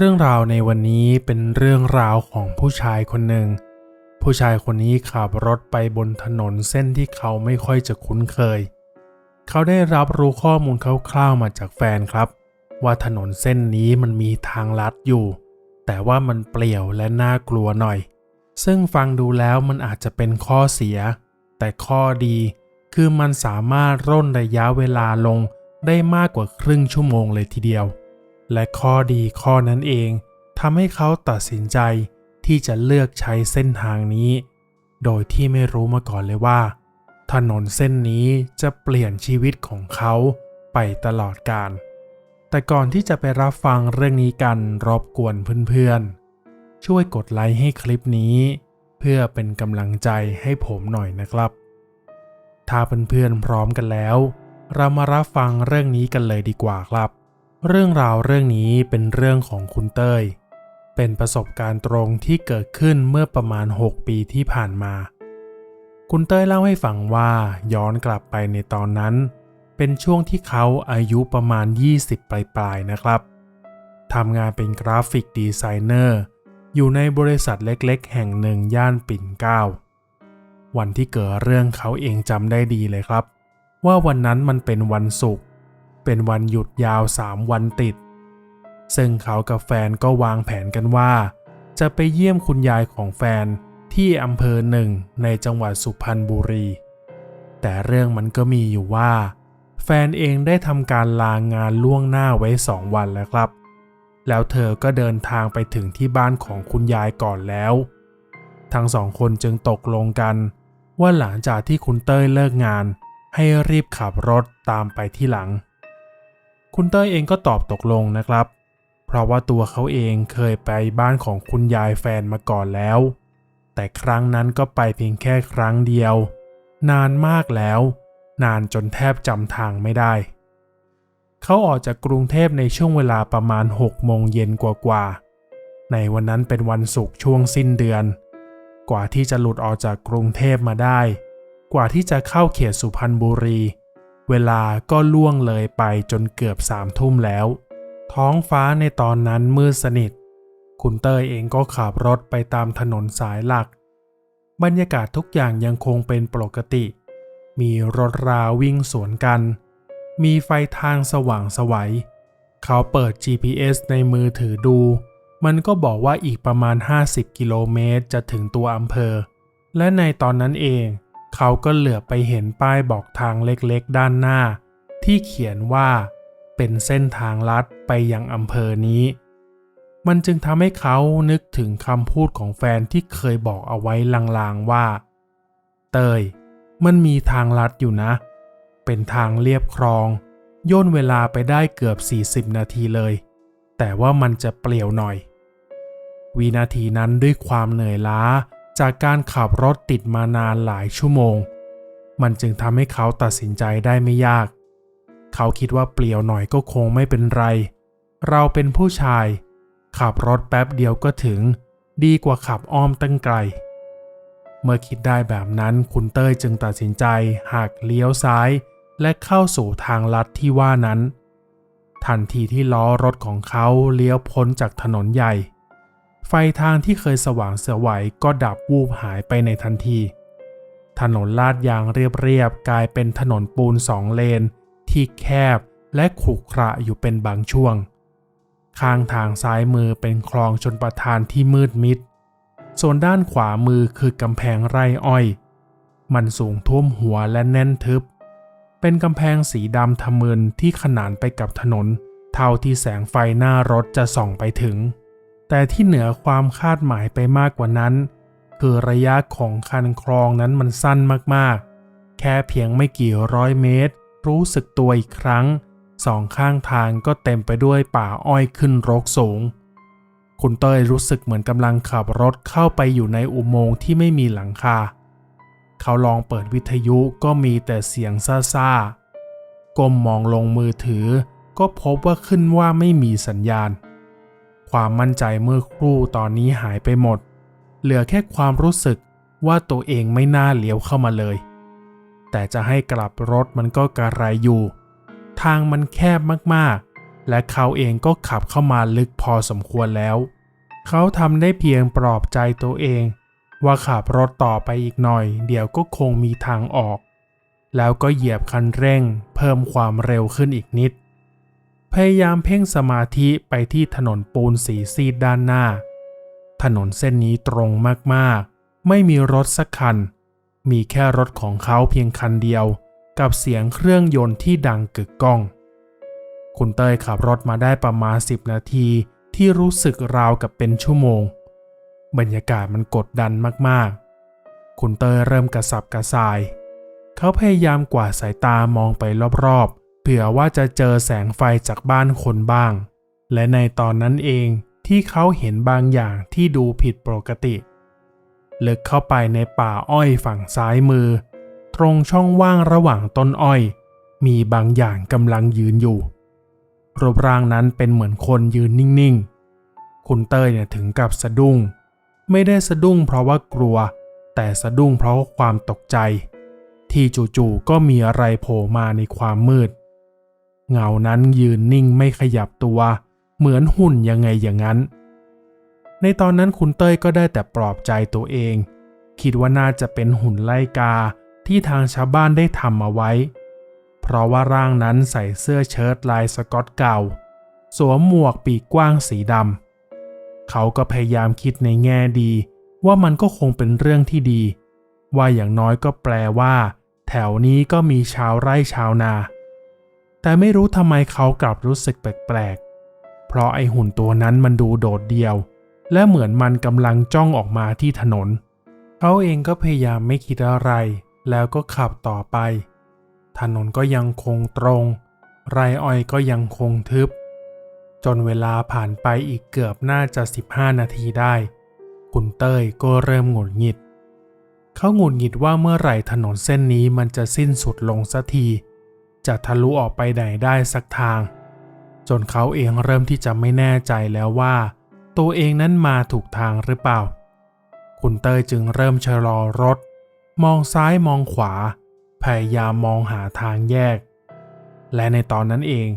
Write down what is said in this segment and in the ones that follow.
เรื่องราวในวันนี้เป็นเรื่องราวของผู้ชายคนหนึ่ง ผู้ชายคนนี้ขับรถไปบนถนนเส้นที่เขาไม่ค่อยจะคุ้นเคย เขาได้รับรู้ข้อมูลคร่าวๆมาจากแฟนครับ ว่าถนนเส้นนี้มันมีทางลัดอยู่ แต่ว่ามันเปลี่ยวและน่ากลัวหน่อย ซึ่งฟังดูแล้วมันอาจจะเป็นข้อเสีย แต่ข้อดี คือมันสามารถร่นระยะเวลาลงได้มากกว่าครึ่งชั่วโมงเลยทีเดียว และข้อดีข้อนั้นเองทำให้เขาตัดสินใจที่จะเลือกใช้เส้นทางนี้ โดยที่ไม่รู้มาก่อนเลยว่า ถนนเส้นนี้จะเปลี่ยนชีวิตของเขาไปตลอดกาลแต่ก่อนที่จะไปรับฟังเรื่องนี้กันรบกวนเพื่อนๆ ช่วยกดไลค์ให้คลิปนี้ เพื่อเป็นกำลังใจให้ผมหน่อยนะครับ ถ้าเพื่อนๆพร้อมกันแล้ว เรามารับฟังเรื่องนี้กันเลยดีกว่าครับ เรื่องราวเรื่องนี้เป็นเรื่องของคุณเต้ย เป็นประสบการณ์ตรงที่เกิดขึ้นเมื่อประมาณ 6 ปีที่ผ่านมา คุณเต้ยเล่าให้ฟังว่าย้อนกลับไปในตอนนั้น เป็นช่วงที่เขาอายุประมาณ 20 ปลายๆนะครับ ทำงานเป็นกราฟิกดีไซเนอร์ อยู่ในบริษัทเล็กๆ แห่งหนึ่งย่านปิ่นเกล้า วันที่เกิดเรื่องเขาเองจำได้ดีเลยครับ ว่าวันนั้นมันเป็นวันศุกร์ เป็นวันหยุดยาว 3 วันติด ซึ่งเขากับแฟนก็วางแผนกันว่า จะไปเยี่ยมคุณยายของแฟนที่อำเภอหนึ่งในจังหวัดสุพรรณบุรี แต่เรื่องมันก็มีอยู่ว่า แฟนเองได้ทำการลางานล่วงหน้าไว้สองวันแล้วครับ แล้วเธอก็เดินทางไปถึงที่บ้านของคุณยายก่อนแล้ว ทั้งสองคนจึงตกลงกัน ว่าหลังจากที่คุณเต้ยเลิกงานให้รีบขับรถตามไปที่หลัง คุณเต้ยเองก็ตอบตกลงนะครับ เพราะว่าตัวเขาเองเคยไปบ้านของคุณยายแฟนมาก่อนแล้ว แต่ครั้งนั้นก็ไปเพียงแค่ครั้งเดียว นานมากแล้ว นานจนแทบจำทางไม่ได้ เขาออกจากกรุงเทพในช่วงเวลาประมาณ6โมงเย็นกว่าๆ ในวันนั้นเป็นวันศุกร์ช่วงสิ้นเดือน กว่าที่จะหลุดออกจากกรุงเทพมาได้ กว่าที่จะเข้าเขตสุพรรณบุรี เวลาก็ล่วงเลยไปจนเกือบสามทุ่มแล้ว ท้องฟ้าในตอนนั้นมืดสนิท คุณเต้ยเองก็ขับรถไปตามถนนสายหลัก บรรยากาศทุกอย่างยังคงเป็นปกติ มีรถราวิ่งสวนกัน มีไฟทางสว่างสวัย เขาเปิด GPS ในมือถือดู มันก็บอกว่าอีกประมาณ 50 กิโลเมตรจะถึงตัวอำเภอ และในตอนนั้นเอง เขาก็เหลือไปเห็นป้ายบอกทางเล็กๆด้านหน้า ที่เขียนว่า เป็นเส้นทางลัดไปยังอำเภอนี้ มันจึงทำให้เขานึกถึงคำพูดของแฟนที่เคยบอกเอาไว้ลางๆว่า เตย มันมีทางลัดอยู่นะ เป็นทางเรียบคลอง ย่นเวลาไปได้เกือบ 40 นาทีเลย แต่ว่ามันจะเปลี่ยวหน่อย วินาทีนั้นด้วยความเหนื่อยล้า จากการขับรถติดมานานหลายชั่วโมง มันจึงทำให้เขาตัดสินใจได้ไม่ยาก เขาคิดว่าเปลี่ยวหน่อยก็คงไม่เป็นไร เราเป็นผู้ชาย ขับรถแป๊บเดียวก็ถึง ดีกว่าขับอ้อมตั้งไกล เมื่อคิดได้แบบนั้นคุณเต้ยจึงตัดสินใจหักเลี้ยวซ้าย และเข้าสู่ทางลัดที่ว่านั้น ทันทีที่ล้อรถของเขาเลี้ยวพ้นจากถนนใหญ่ ไฟทางที่เคยสว่างเสวยก็ดับวูบหายไปในทันที ถนนลาดยางเรียบๆกลายเป็นถนนปูนสองเลน ที่แคบและขรุขระอยู่เป็นบางช่วง ข้างทางซ้ายมือเป็นคลองชนประทานที่มืดมิด ส่วนด้านขวามือคือกำแพงไร่อ้อย มันสูงท่วมหัวและแน่นทึบ เป็นกำแพงสีดำทะมึนที่ขนานไปกับถนน เท่าที่แสงไฟหน้ารถจะส่องไปถึง แต่ที่เหนือความคาดหมายไปมากกว่านั้น คือระยะของคันคลองนั้นมันสั้นมากๆ แค่เพียงไม่กี่ร้อยเมตร รู้สึกตัวอีกครั้งสองข้างทางก็เต็มไปด้วยป่าอ้อยขึ้นรกสูง คุณเต้ยรู้สึกเหมือนกำลังขับรถเข้าไปอยู่ในอุโมงค์ที่ไม่มีหลังคา เขาลองเปิดวิทยุก็มีแต่เสียงซ่าๆก้มมองลงมือถือ ก็พบว่าขึ้นว่าไม่มีสัญญาณ ความมั่นใจเมื่อครู่ตอนนี้หายไปหมด เหลือแค่ความรู้สึกว่าตัวเองไม่น่าเลี้ยวเข้ามาเลย แต่จะให้กลับรถมันก็กระไรอยู่ ทางมันแคบมากๆ และเขาเองก็ขับเข้ามาลึกพอสมควรแล้ว เขาทำได้เพียงปลอบใจตัวเอง ว่าขับรถต่อไปอีกหน่อย เดี๋ยวก็คงมีทางออก แล้วก็เหยียบคันเร่ง เพิ่มความเร็วขึ้นอีกนิด ยายามเพ่งสมาธิไปที่ถนนปูนสีซีดด้านหน้า ถนนเส้นนี้ตรงมากๆ ไม่มีรถสักคัน มีแค่รถของเขาเพียงคันเดียว กับเสียงเครื่องยนต์ที่ดังกึกก้อง คุณเต้ยขับรถมาได้ประมาณ 10 นาทีที่รู้สึกราวกับเป็นชั่วโมง บรรยากาศมันกดดันมากๆ คุณเต้ยเริ่มกระสับกระส่าย เขาพยายามกวาดสายตามองไปรอบๆ ผื่อว่าจะเจอแสงไฟจากบ้านคนบ้าง และในตอนนั้นเองที่เขาเห็นบางอย่างที่ดูผิดปกติ ลึกเข้าไปในป่าอ้อยฝั่งซ้ายมือ ตรงช่องว่างระหว่างต้นอ้อย มีบางอย่างกำลังยืนอยู่รูปร่างนั้นเป็นเหมือนคนยืนนิ่งๆ คุณเต้ยเนี่ยถึงกับสะดุ้ง ไม่ได้สะดุ้งเพราะว่ากลัว แต่สะดุ้งเพราะความตกใจ ที่จู่ๆก็มีอะไรโผล่มาในความมืด เงานั้นยืนนิ่งไม่ขยับตัว เหมือนหุ่นยังไงอย่างนั้น ในตอนนั้นคุณเต้ยก็ได้แต่ปลอบใจตัวเอง คิดว่าน่าจะเป็นหุ่นไล่กาที่ทางชาวบ้านได้ทำเอาไว้ เพราะว่าร่างนั้นใส่เสื้อเชิ้ตลายสกอตเก่า สวมหมวกปีกกว้างสีดำ เขาก็พยายามคิดในแง่ดี ว่ามันก็คงเป็นเรื่องที่ดี ว่าอย่างน้อยก็แปลว่า แถวนี้ก็มีชาวไร่ชาวนา แต่ไม่รู้ทำไมเขากลับรู้สึกแปลกๆ เพราะไอหุ่นตัวนั้นมันดูโดดเดี่ยว และเหมือนมันกำลังจ้องออกมาที่ถนน เขาเองก็พยายามไม่คิดอะไร แล้วก็ขับต่อไป ถนนก็ยังคงตรง ไรอ้อยก็ยังคงทึบ จนเวลาผ่านไปอีกเกือบน่าจะ 15 นาทีได้ คุณเต้ยก็เริ่มหงุดหงิด เขาหงุดหงิดว่าเมื่อไหร่ถนนเส้นนี้มันจะสิ้นสุดลงสักที จะทะลุออกไปไหนได้สักทาง จนเขาเองเริ่มที่จะไม่แน่ใจแล้วว่า ตัวเองนั้นมาถูกทางหรือเปล่า คุณเตยจึงเริ่มชะลอรถ มองซ้ายมองขวา พยายามมองหาทางแยก และในตอนนั้นเอง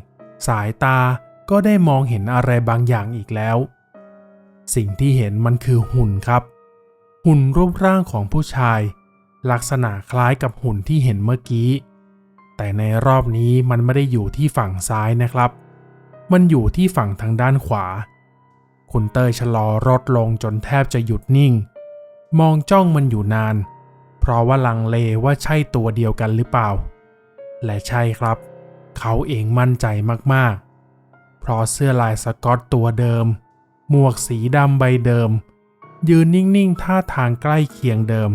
สายตาก็ได้มองเห็นอะไรบางอย่างอีกแล้ว สิ่งที่เห็นมันคือหุ่นครับ หุ่นรูปร่างของผู้ชาย ลักษณะคล้ายกับหุ่นที่เห็นเมื่อกี้ แต่ในรอบนี้มันไม่ได้อยู่ที่ฝั่งซ้ายนะครับ มันอยู่ที่ฝั่งทางด้านขวา คุณเตยชะลอรถลงจนแทบจะหยุดนิ่ง มองจ้องมันอยู่นาน เพราะว่าลังเลว่าใช่ตัวเดียวกันหรือเปล่า และใช่ครับ เขาเองมั่นใจมากๆ เพราะเสื้อลายสกอตตัวเดิม หมวกสีดำใบเดิม ยืนนิ่งๆท่าทางใกล้เคียงเดิม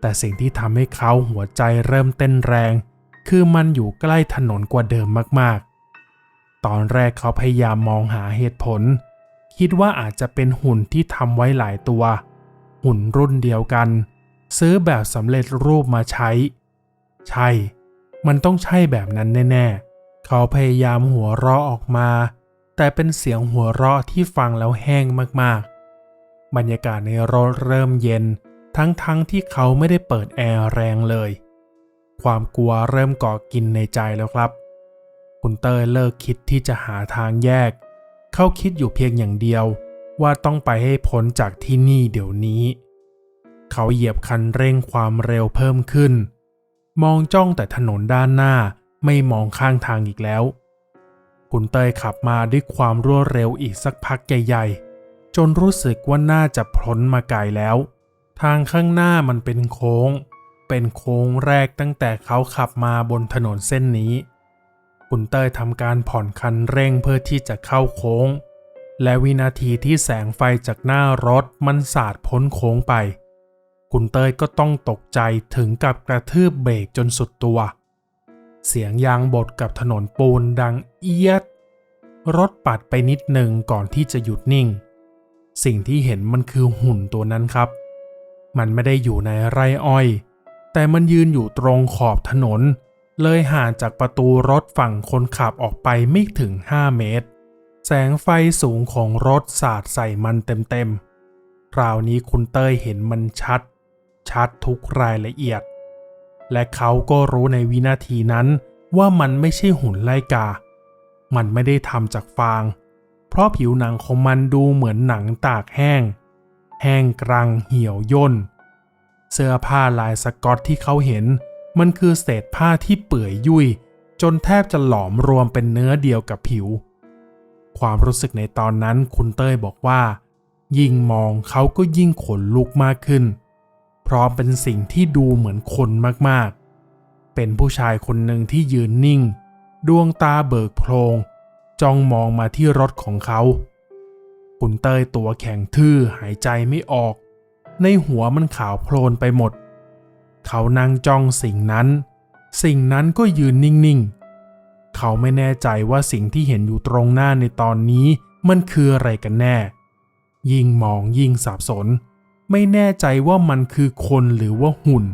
แต่สิ่งที่ทำให้เขาหัวใจเริ่มเต้นแรง คือมันอยู่ใกล้ถนนกว่าเดิมมากๆ ตอนแรกเขาพยายามมองหาเหตุผล คิดว่าอาจจะเป็นหุ่นที่ทำไว้หลายตัว หุ่นรุ่นเดียวกัน ซื้อแบบสำเร็จรูปมาใช้ ใช่ มันต้องใช่แบบนั้นแน่ๆ เขาพยายามหัวเราะออกมา แต่เป็นเสียงหัวเราะที่ฟังแล้วแห้งมากๆ บรรยากาศในรถเริ่มเย็น ทั้งๆทที่เขาไม่ได้เปิดแอร์แรงเลย ความกลัวเริ่มก่อกินในใจแล้วครับ คุณเตยเลิกคิดที่จะหาทางแยก เขาคิดอยู่เพียงอย่างเดียวว่าต้องไปให้พ้นจากที่นี่เดี๋ยวนี้ เขาเหยียบคันเร่งความเร็วเพิ่มขึ้น มองจ้องแต่ถนนด้านหน้าไม่มองข้างทางอีกแล้ว คุณเตยขับมาด้วยความรวดเร็วอีกสักพักใหญ่ๆ จนรู้สึกว่าน่าจะพ้นมาไกลแล้ว ทางข้างหน้ามันเป็นโค้ง เป็นโค้งแรกตั้งแต่เขาขับมาบนถนนเส้นนี้ คุณเตยทำการผ่อนคันเร่งเพื่อที่จะเข้าโค้ง และวินาทีที่แสงไฟจากหน้ารถมันสาดพ้นโค้งไป คุณเต้ยก็ต้องตกใจถึงกับกระทืบเบรกจนสุดตัว เสียงยางบดกับถนนปูนดังเอียด รถปัดไปนิดหนึ่งก่อนที่จะหยุดนิ่ง สิ่งที่เห็นมันคือหุ่นตัวนั้นครับ มันไม่ได้อยู่ในไร่อ้อย แต่มันยืนอยู่ตรงขอบถนน เลยห่างจากประตูรถฝั่งคนขับออกไปไม่ถึง 5 เมตร แสงไฟสูงของรถสาดใส่มันเต็มๆ คราวนี้คุณเต้ยเห็นมันชัด ชัดทุกรายละเอียด และเขาก็รู้ในวินาทีนั้นว่ามันไม่ใช่หุ่นไลกา มันไม่ได้ทำจากฟาง เพราะผิวหนังของมันดูเหมือนหนังตากแห้ง แห้งกรังเหี่ยวย่น เสื้อผ้าลายสกอตที่เขาเห็น มันคือเศษผ้าที่เปื่อยยุ่ย จนแทบจะหลอมรวมเป็นเนื้อเดียวกับผิว ความรู้สึกในตอนนั้นคุณเต้ยบอกว่า ยิ่งมองเขาก็ยิ่งขนลุกมากขึ้นเพราะเป็นสิ่งที่ดูเหมือนคนมากๆ เป็นผู้ชายคนหนึ่งที่ยืนนิ่ง ดวงตาเบิกโพลงจ้องมองมาที่รถของเขา คุณเต้ยตัวแข็งทื่อหายใจไม่ออก ในหัวมันขาวโพลนไปหมด เขานั่งจ้องสิ่งนั้น สิ่งนั้นก็ยืนนิ่งๆ เขาไม่แน่ใจว่าสิ่งที่เห็นอยู่ตรงหน้าในตอนนี้มันคืออะไรกันแน่ ยิ่งมองยิ่งสับสน ไม่แน่ใจว่ามันคือคนหรือว่าหุ่น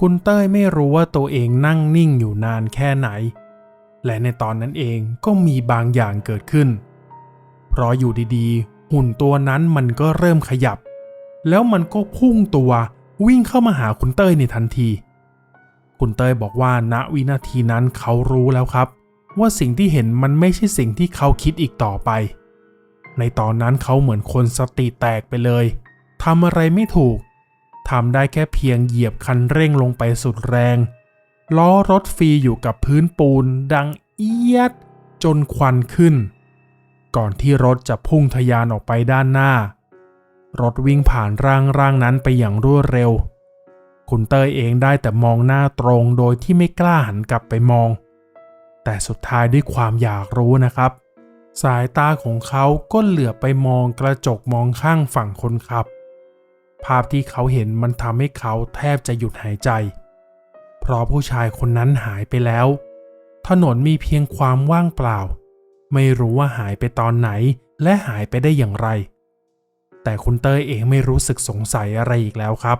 คุณเต้ยไม่รู้ว่าตัวเองนั่งนิ่งอยู่นานแค่ไหน และในตอนนั้นเองก็มีบางอย่างเกิดขึ้น เพราะอยู่ดีๆ หุ่นตัวนั้นมันก็เริ่มขยับ แล้วมันก็พุ่งตัววิ่งเข้ามาหาคุณเต้ยในทันที คุณเต้ยบอกว่าณวินาทีนั้นเขารู้แล้วครับ ว่าสิ่งที่เห็นมันไม่ใช่สิ่งที่เขาคิดอีกต่อไป ในตอนนั้นเขาเหมือนคนสติแตกไปเลยทำอะไรไม่ถูกทำได้แค่เพียงเหยียบคันเร่งลงไปสุดแรง ล้อรถฟรีอยู่กับพื้นปูนดังเอียดจนควันขึ้น ก่อนที่รถจะพุ่งทะยานออกไปด้านหน้า รถวิ่งผ่านร่างร่างนั้นไปอย่างรวดเร็ว คุณเตยเองได้แต่มองหน้าตรงโดยที่ไม่กล้าหันกลับไปมอง แต่สุดท้ายด้วยความอยากรู้นะครับ สายตาของเขาก็เหลือบไปมองกระจกมองข้างฝั่งคนขับ ภาพที่เขาเห็นมันทำให้เขาแทบจะหยุดหายใจ เพราะผู้ชายคนนั้นหายไปแล้ว ถนนมีเพียงความว่างเปล่า ไม่รู้ว่าหายไปตอนไหนและหายไปได้อย่างไร แต่คุณเต้ยเองไม่รู้สึกสงสัยอะไรอีกแล้วครับ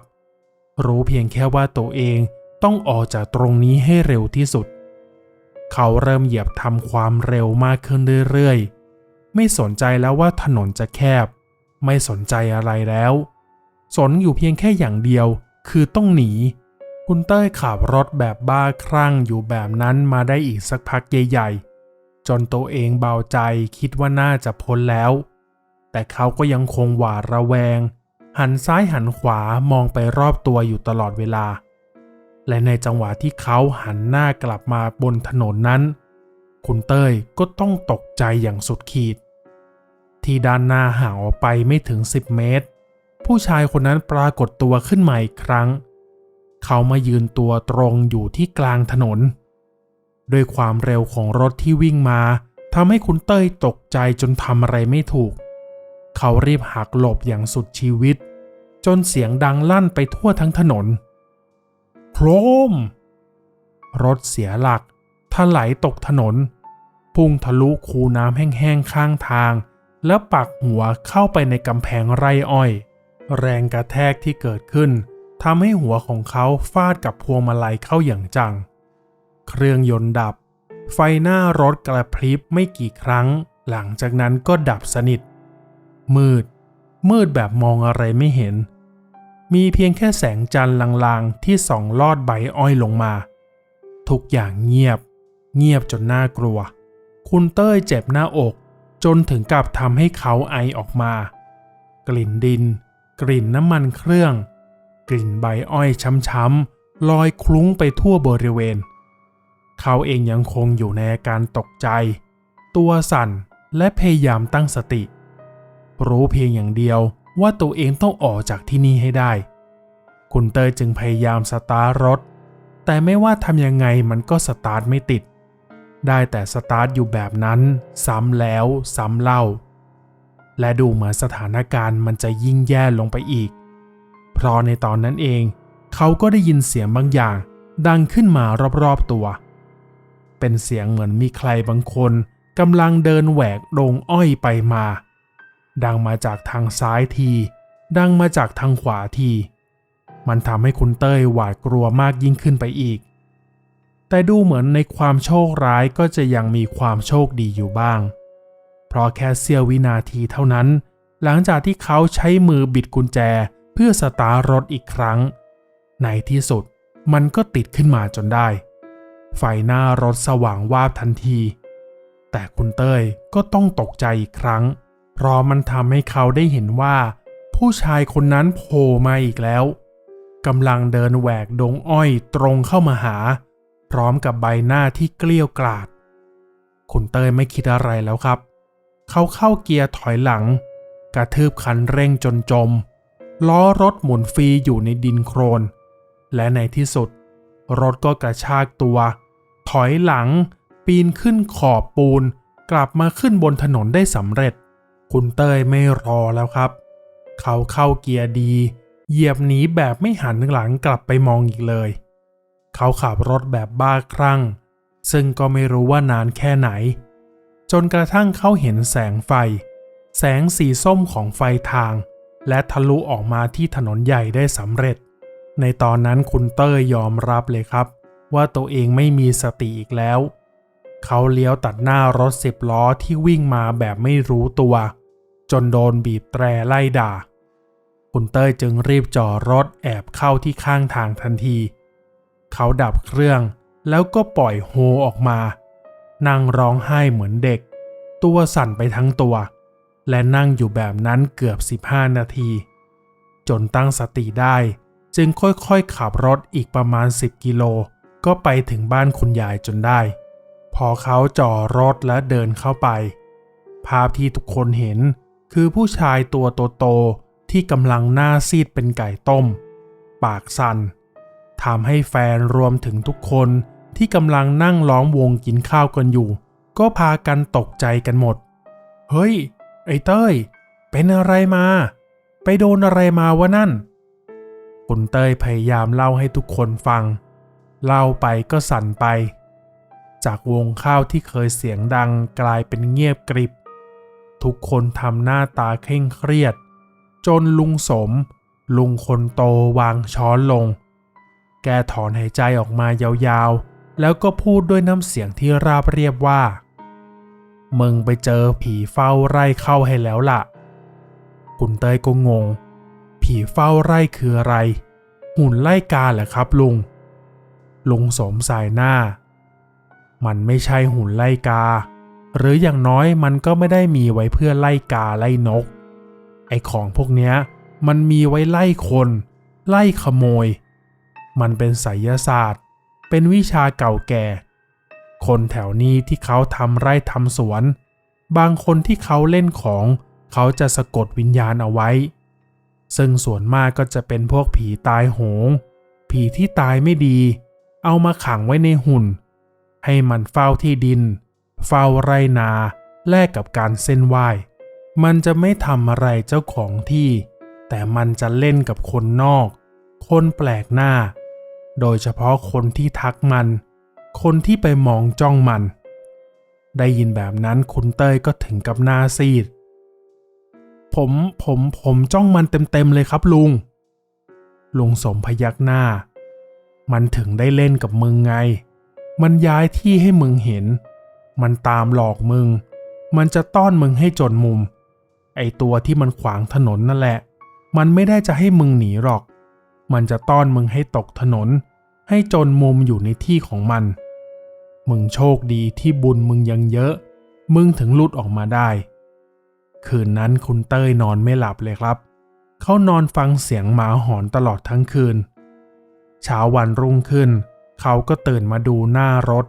รู้เพียงแค่ว่าตัวเองต้องออกจากตรงนี้ให้เร็วที่สุด เขาเริ่มเหยียบทำความเร็วมากขึ้นเรื่อยๆ ไม่สนใจแล้วว่าถนนจะแคบ ไม่สนใจอะไรแล้ว สนอยู่เพียงแค่อย่างเดียวคือต้องหนี คุณเต้ยขับรถแบบบ้าคลั่งอยู่แบบนั้นมาได้อีกสักพักใหญ่ๆ จนตัวเองเบาใจคิดว่าน่าจะพ้นแล้ว แต่เขาก็ยังคงหวาดระแวง หันซ้ายหันขวามองไปรอบตัวอยู่ตลอดเวลา และในจังหวะที่เขาหันหน้ากลับมาบนถนนนั้น คุณเต้ยก็ต้องตกใจอย่างสุดขีด ที่ด้านหน้าห่างออกไปไม่ถึง 10 เมตร ผู้ชายคนนั้นปรากฏตัวขึ้นมาอีกครั้ง เขามายืนตัวตรงอยู่ที่กลางถนน ด้วยความเร็วของรถที่วิ่งมาทำให้คุณเต้ยตกใจจนทำอะไรไม่ถูกเเขารีบหักหลบอย่างสุดชีวิต จนเสียงดังลั่นไปทั่วทั้งถนน โครม รถเสียหลักถลายตกถนน พุ่งทะลุคูน้ำแห้งๆข้างทาง แล้วปักหัวเข้าไปในกำแพงไรอ้อย แรงกระแทกที่เกิดขึ้นทำให้หัวของเขาฟาดกับพวงมาลัยเข้าอย่างจัง เครื่องยนต์ดับ ไฟหน้ารถกระพริบไม่กี่ครั้ง หลังจากนั้นก็ดับสนิท มืด มืดแบบมองอะไรไม่เห็น มีเพียงแค่แสงจันทร์ลางๆ ที่ส่องลอดใบอ้อยลงมา ทุกอย่างเงียบ เงียบจนน่ากลัว คุณเต้ยเจ็บหน้าอก จนถึงกับทำให้เขาไอออกมา กลิ่นดิน กลิ่นน้ำมันเครื่อง กลิ่นใบอ้อยช้ำๆลอยคลุ้งไปทั่วบริเวณ เขาเองยังคงอยู่ในอาการตกใจ ตัวสั่นและพยายามตั้งสติ รู้เพียงอย่างเดียวว่าตัวเองต้องออกจากที่นี่ให้ได้ คุณเตยจึงพยายามสตาร์ทรถ แต่ไม่ว่าทำยังไงมันก็สตาร์ทไม่ติด ได้แต่สตาร์ทอยู่แบบนั้นซ้ำแล้วซ้ำเล่า และดูเหมือนสถานการณ์มันจะยิ่งแย่ลงไปอีก เพราะในตอนนั้นเองเขาก็ได้ยินเสียงบางอย่าง ดังขึ้นมารอบๆตัว เป็นเสียงเหมือนมีใครบางคนกำลังเดินแหวกโรงอ้อยไปมา ดังมาจากทางซ้ายที ดังมาจากทางขวาที มันทำให้คุณเต้ยหวาดกลัวมากยิ่งขึ้นไปอีก แต่ดูเหมือนในความโชคร้ายก็จะยังมีความโชคดีอยู่บ้าง เพราะแค่เสี้ยววินาทีเท่านั้น หลังจากที่เขาใช้มือบิดกุญแจเพื่อสตาร์รถอีกครั้ง ในที่สุดมันก็ติดขึ้นมาจนได้ ไฟหน้ารถสว่างวาบทันที แต่คุณเต้ยก็ต้องตกใจอีกครั้งเพราะมันทำให้เขาได้เห็นว่า ผู้ชายคนนั้นโผล่มาอีกแล้วกำลังเดินแหวกดงอ้อยตรงเข้ามาหา พร้อมกับใบหน้าที่เกลี้ยวกราด คุณเต้ยไม่คิดอะไรแล้วครับ เขาเข้าเกียร์ถอยหลัง กระทืบคันเร่งจนจม ล้อรถหมุนฟรีอยู่ในดินโครน และในที่สุด รถก็กระชากตัว ถอยหลัง ปีนขึ้นขอบปูน กลับมาขึ้นบนถนนได้สำเร็จ คุณเต้ยไม่รอแล้วครับ เขาเข้าเกียร์ดี เหยียบหนีแบบไม่หันหลังกลับไปมองอีกเลย เขาขับรถแบบบ้าคลั่ง ซึ่งก็ไม่รู้ว่านานแค่ไหน จนกระทั่งเขาเห็นแสงไฟ แสงสีส้มของไฟทาง และทะลุออกมาที่ถนนใหญ่ได้สำเร็จ ในตอนนั้นคุณเต้ยยอมรับเลยครับ ว่าตัวเองไม่มีสติอีกแล้วเขาเลี้ยวตัดหน้ารถสิบล้อที่วิ่งมาแบบไม่รู้ตัว จนโดนบีบแตรไล่ด่า คุณเต้ยจึงรีบจอดรถแอบเข้าที่ข้างทางทันที เขาดับเครื่องแล้วก็ปล่อยโฮออกมา นั่งร้องไห้เหมือนเด็ก ตัวสั่นไปทั้งตัว และนั่งอยู่แบบนั้นเกือบ 15 นาที จนตั้งสติได้จึงค่อยๆขับรถอีกประมาณ 10 กิโล ก็ไปถึงบ้านคุณยายจนได้ พอเขาจอดรถและเดินเข้าไป ภาพที่ทุกคนเห็น คือผู้ชายตัวโตๆที่กำลังหน้าซีดเป็นไก่ต้ม ปากสั่นทำให้แฟนรวมถึงทุกคนที่กำลังนั่งล้อมวงกินข้าวกันอยู่ ก็พากันตกใจกันหมด เฮ้ย ไอ้เต้ย เป็นอะไรมา ไปโดนอะไรมาวะนั่น คุณเต้ยพยายามเล่าให้ทุกคนฟัง เล่าไปก็สั่นไป จากวงข้าวที่เคยเสียงดังกลายเป็นเงียบกริบ ทุกคนทำหน้าตาเคร่งเครียด จนลุงสม ลุงคนโตวางช้อนลง แกถอนหายใจออกมายาวๆ แล้วก็พูดด้วยน้ำเสียงที่ราบเรียบว่า มึงไปเจอผีเฝ้าไร่เข้าให้แล้วล่ะ คุณเต้ยก็งง ผีเฝ้าไร่คืออะไร หุ่นไล่กาเหรอครับลุง ลุงสมสายหน้า มันไม่ใช่หุ่นไล่กา หรืออย่างน้อยมันก็ไม่ได้มีไว้เพื่อไล่กาไล่นก ไอของพวกเนี้ยมันมีไว้ไล่คน ไล่ขโมย มันเป็นไสยศาสตร์ เป็นวิชาเก่าแก่ คนแถวนี้ที่เขาทำไร่ทำสวน บางคนที่เขาเล่นของเขาจะสะกดวิญญาณเอาไว้ ซึ่งส่วนมากก็จะเป็นพวกผีตายโหง ผีที่ตายไม่ดี เอามาขังไว้ในหุ่น ให้มันเฝ้าที่ดิน เฝ้าไรนาแลกกับการเส้นไหว้มันจะไม่ทำอะไรเจ้าของที่ แต่มันจะเล่นกับคนนอก คนแปลกหน้า โดยเฉพาะคนที่ทักมัน คนที่ไปมองจ้องมัน ได้ยินแบบนั้นคุณเต้ยก็ถึงกับหน้าซีด ผมผมผมจ้องมันเต็มๆเลยครับลุง ลุงสมพยักหน้า มันถึงได้เล่นกับมึงไง มันย้ายที่ให้มึงเห็น มันตามหลอกมึง มันจะต้อนมึงให้จนมุม ไอตัวที่มันขวางถนนนั่นแหละ มันไม่ได้จะให้มึงหนีหรอก มันจะต้อนมึงให้ตกถนน ให้จนมุมอยู่ในที่ของมัน มึงโชคดีที่บุญมึงยังเยอะ มึงถึงหลุดออกมาได้ คืนนั้นคุณเต้ยนอนไม่หลับเลยครับ เขานอนฟังเสียงหมาหอนตลอดทั้งคืน เช้าวันรุ่งขึ้น เขาก็ตื่นมาดูหน้ารถ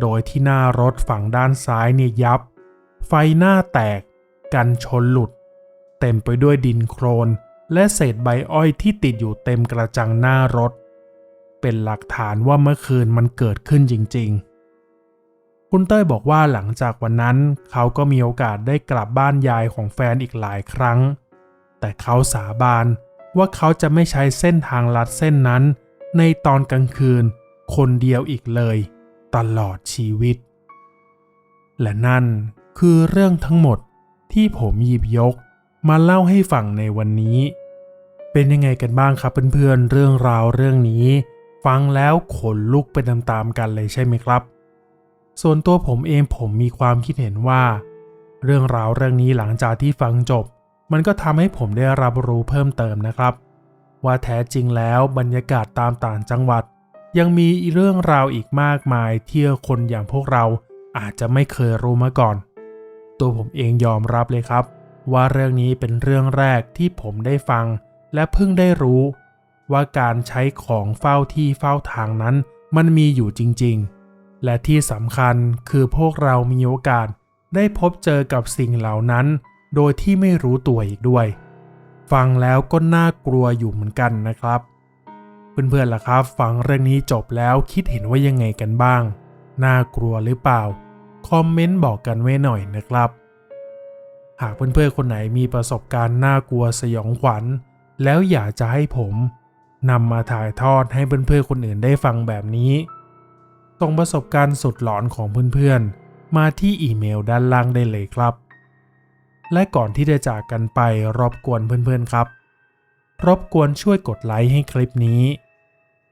โดยที่หน้ารถฝั่งด้านซ้ายเนี่ยยับ ไฟหน้าแตก กันชนหลุด เต็มไปด้วยดินโครน และเศษใบอ้อยที่ติดอยู่เต็มกระจังหน้ารถ เป็นหลักฐานว่าเมื่อคืนมันเกิดขึ้นจริง ๆ คุณเต้ยบอกว่าหลังจากวันนั้น เขาก็มีโอกาสได้กลับบ้านยายของแฟนอีกหลายครั้ง แต่เขาสาบานว่าเขาจะไม่ใช้เส้นทางลัดเส้นนั้น ในตอนกลางคืนคนเดียวอีกเลย ตลอดชีวิต และนั่นคือเรื่องทั้งหมดที่ผมหยิบยกมาเล่าให้ฟังในวันนี้ เป็นยังไงกันบ้างครับเพื่อนๆเรื่องราวเรื่องนี้ ฟังแล้วขนลุกไปตามๆกันเลยใช่ไหมครับ ส่วนตัวผมเองผมมีความคิดเห็นว่า เรื่องราวเรื่องนี้หลังจากที่ฟังจบ มันก็ทำให้ผมได้รับรู้เพิ่มเติมนะครับ ว่าแท้จริงแล้วบรรยากาศตามต่างจังหวัด ยังมีเรื่องราวอีกมากมายที่คนอย่างพวกเราอาจจะไม่เคยรู้มาก่อน ตัวผมเองยอมรับเลยครับ ว่าเรื่องนี้เป็นเรื่องแรกที่ผมได้ฟัง และเพิ่งได้รู้ ว่าการใช้ของเฝ้าที่เฝ้าทางนั้นมันมีอยู่จริงๆ และที่สำคัญคือพวกเรามีโอกาสได้พบเจอกับสิ่งเหล่านั้น โดยที่ไม่รู้ตัวอีกด้วย ฟังแล้วก็น่ากลัวอยู่เหมือนกันนะครับ เพื่อนๆล่ะครับ ฟังเรื่องนี้จบแล้วคิดเห็นว่ายังไงกันบ้าง น่ากลัวหรือเปล่า คอมเมนต์บอกกันไว้หน่อยนะครับ หากเพื่อนๆคนไหนมีประสบการณ์น่ากลัวสยองขวัญ แล้วอยากจะให้ผมนำมาถ่ายทอดให้เพื่อนๆคนอื่นได้ฟังแบบนี้ส่งประสบการณ์สุดหลอนของเพื่อนๆ มาที่อีเมลด้านล่างได้เลยครับ และก่อนที่จะจากกันไปรบกวนเพื่อนๆครับ รบกวนช่วยกดไลค์ให้คลิปนี้